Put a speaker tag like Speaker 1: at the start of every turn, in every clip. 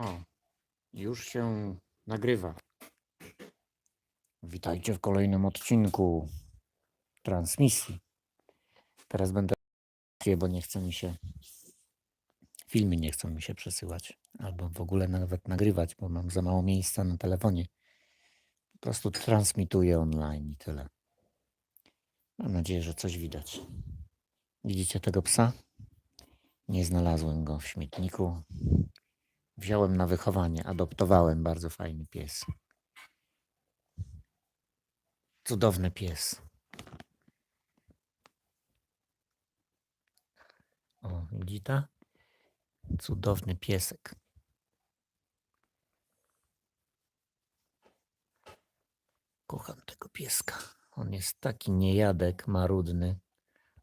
Speaker 1: O, już się nagrywa. Witajcie w kolejnym odcinku transmisji. Teraz będę, bo nie chce mi się, filmy nie chcą mi się przesyłać, albo w ogóle nawet nagrywać, bo mam za mało miejsca na telefonie. Po prostu transmituję online i tyle. Mam nadzieję, że coś widać. Widzicie tego psa? Nie znalazłem go w śmietniku. Wziąłem na wychowanie, adoptowałem bardzo fajny pies. Cudowny pies. O, widzicie? Cudowny piesek. Kocham tego pieska. On jest taki niejadek, marudny.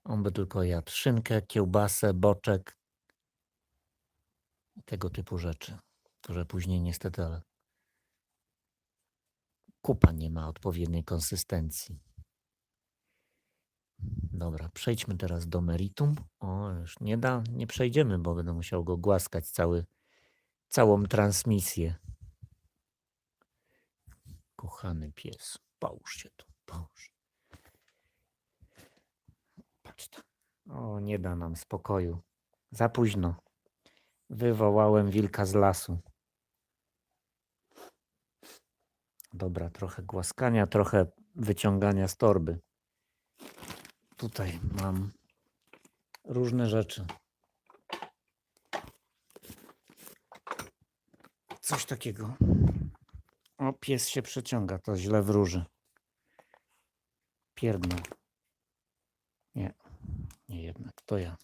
Speaker 1: On by tylko jadł szynkę, kiełbasę, boczek tego typu rzeczy, które później niestety ale kupa nie ma odpowiedniej konsystencji. Dobra, przejdźmy teraz do meritum. O, już nie da, nie przejdziemy, bo będę musiał go głaskać cały, całą transmisję. Kochany pies, połóż się tu, połóż. Patrz tam. O, nie da nam spokoju. Za późno. Wywołałem wilka z lasu. Dobra, trochę głaskania, trochę wyciągania z torby. Tutaj mam różne rzeczy. Coś takiego. O, pies się przeciąga, to źle wróży. Pierdnął. Nie, nie jednak, to ja.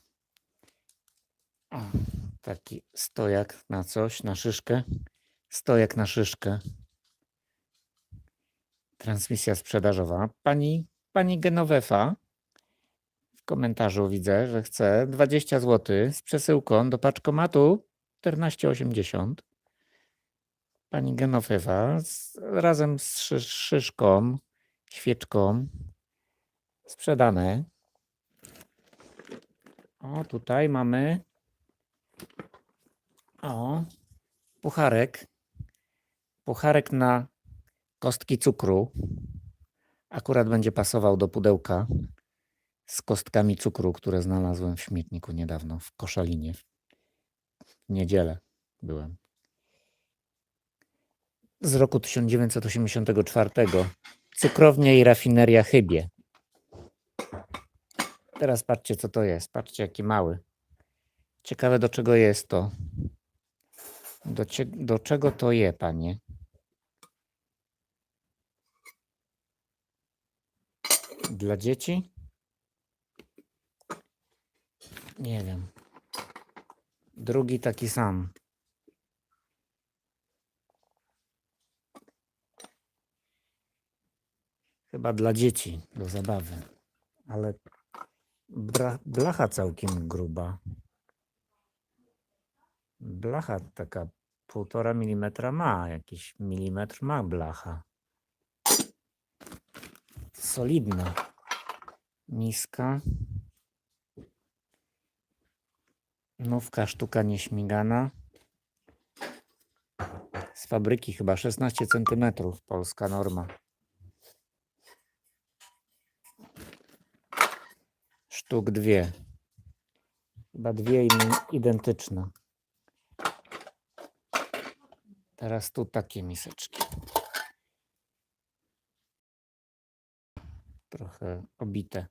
Speaker 1: Taki stojak na coś, na szyszkę. Stojak na szyszkę. Transmisja sprzedażowa. Pani, pani Genovefa w komentarzu widzę, że chce 20 zł z przesyłką do paczkomatu 14,80. Pani Genovefa z, razem z szy, szyszką, świeczką sprzedane. O, tutaj mamy o, pucharek. Pucharek na kostki cukru. Akurat będzie pasował do pudełka z kostkami cukru, które znalazłem w śmietniku niedawno w Koszalinie. W niedzielę byłem. Z roku 1984. Cukrownia i rafineria Chybie. Teraz patrzcie, co to jest. Patrzcie, jaki mały. Ciekawe, do czego jest to. Do, cie, do czego to je, panie? Dla dzieci? Nie wiem. Drugi taki sam. Chyba dla dzieci, do zabawy. Ale blacha całkiem gruba. Blacha taka półtora milimetra ma, jakiś milimetr ma blacha. Solidna. Niska. Nówka sztuka nieśmigana. Z fabryki chyba 16 cm, polska norma. Sztuk dwie. Chyba dwie identyczne. Teraz tu takie miseczki. Trochę obite.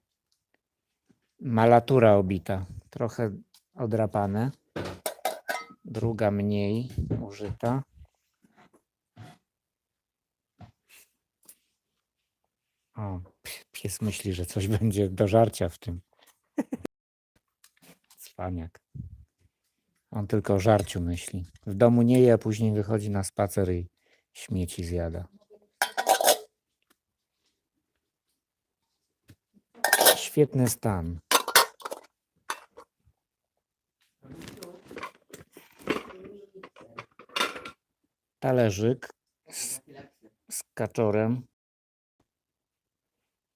Speaker 1: Malatura obita. Trochę odrapane. Druga mniej użyta. O, pies myśli, że coś będzie do żarcia w tym. Cwaniak. On tylko o żarciu myśli. W domu nie je, a później wychodzi na spacer i śmieci zjada. Świetny stan. Talerzyk z, z kaczorem.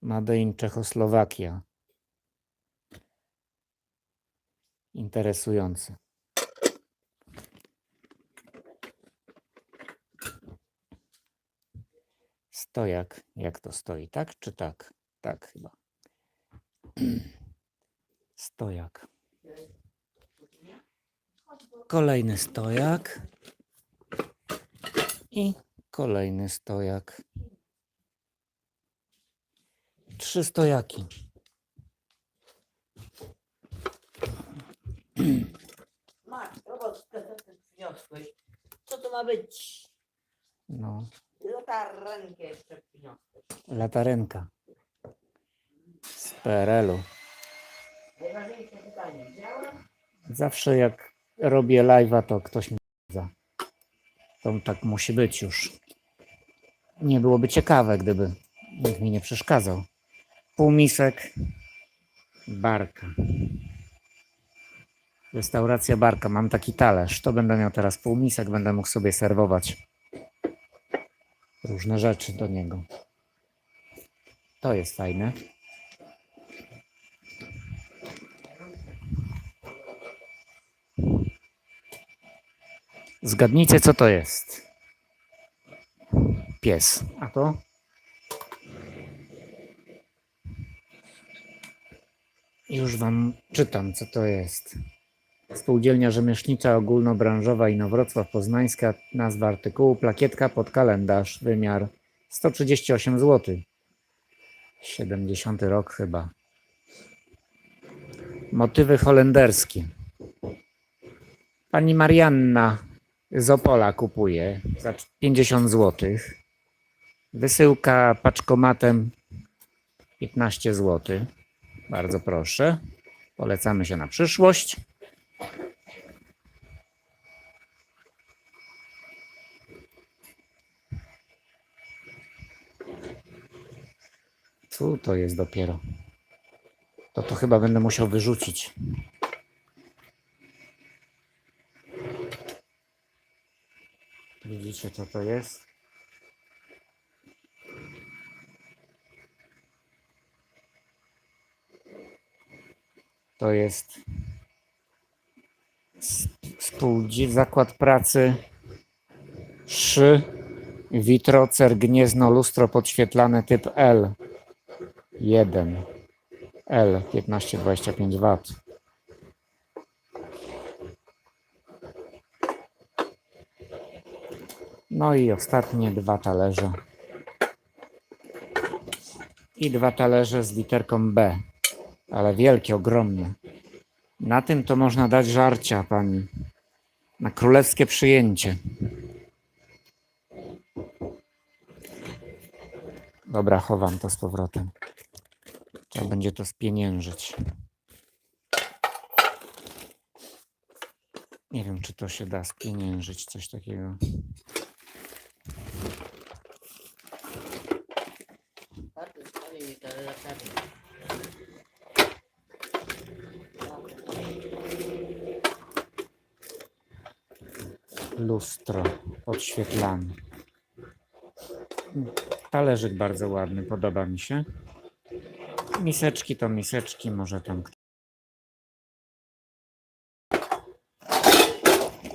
Speaker 1: Made in. Interesujący. Stojak. Jak to stoi? Tak czy tak? Tak chyba. Stojak. Kolejny stojak. I kolejny stojak. Trzy stojaki.
Speaker 2: Masz, ty przyniosłeś. Co to ma być?
Speaker 1: No,
Speaker 2: Latarnkę jeszcze przyniosłeś.
Speaker 1: latarenka. Z PRL-u.
Speaker 2: Najważniejsze pytanie. Działa?
Speaker 1: Zawsze jak robię live'a, to ktoś mi za. To tak musi być już. Nie byłoby ciekawe, gdyby nikt mi nie przeszkadzał. Półmisek barka. Restauracja barka. Mam taki talerz. To będę miał teraz półmisek. Będę mógł sobie serwować różne rzeczy do niego. To jest fajne. Zgadnijcie, co to jest. Pies. A to? Już wam czytam, co to jest. Spółdzielnia Rzemieślnicza Ogólnobranżowa Inowrocław Poznańska. Nazwa artykułu plakietka pod kalendarz. Wymiar 138 zł. 70 rok chyba. Motywy holenderskie. Pani Marianna z Opola kupuje za 50 zł. Wysyłka paczkomatem 15 zł. Bardzo proszę. Polecamy się na przyszłość. Co to jest dopiero? To to chyba będę musiał wyrzucić. Widzicie, co to jest? To jest spółdzi zakład pracy Szy Witrocer Gniezno Lustro Podświetlane typ L 1 L 1525 W No i ostatnie dwa talerze. I dwa talerze z literką B, ale wielkie, ogromne. Na tym to można dać żarcia, pani. Na królewskie przyjęcie. Dobra, chowam to z powrotem. Trzeba będzie to spieniężyć. Nie wiem, czy to się da spieniężyć, coś takiego.
Speaker 2: Bardzo stawię mi te latarnie.
Speaker 1: Lustro podświetlane. Talerzyk bardzo ładny, podoba mi się. Miseczki to miseczki, może tam.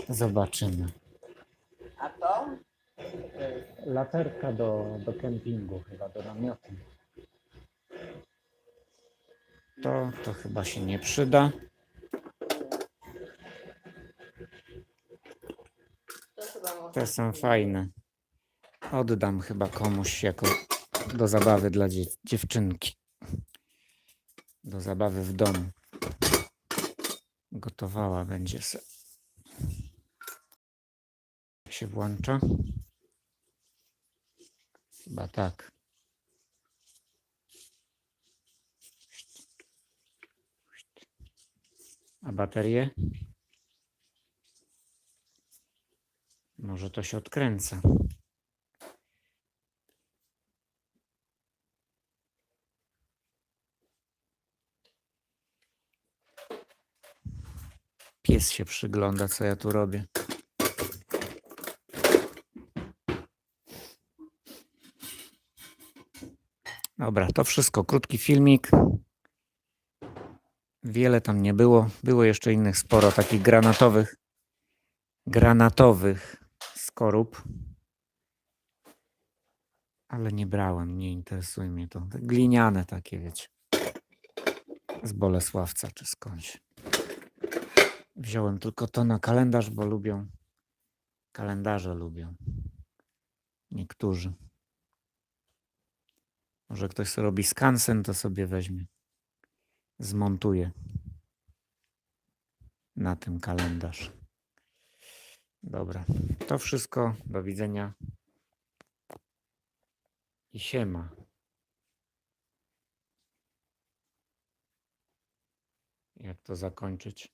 Speaker 1: Zobaczymy.
Speaker 2: A to?
Speaker 1: Laterka do, do kempingu, chyba do namiotu. To, to chyba się nie przyda.
Speaker 2: To chyba może.
Speaker 1: Te są fajne. Oddam chyba komuś jako do zabawy dla dzie dziewczynki. Do zabawy w domu. Gotowała będzie se. Się włącza? Chyba tak. A baterie? Może to się odkręca. Pies się przygląda, co ja tu robię. Dobra, to wszystko. Krótki filmik. Wiele tam nie było. Było jeszcze innych sporo takich granatowych. Granatowych skorup. Ale nie brałem, nie interesuje mnie to. Gliniane takie, wiecie. Z Bolesławca czy skądś. Wziąłem tylko to na kalendarz, bo lubią. Kalendarze lubią. Niektórzy. Może ktoś sobie robi skansen, to sobie weźmie. Zmontuje na tym kalendarz. Dobra, to wszystko. Do widzenia. I siema. Jak to zakończyć?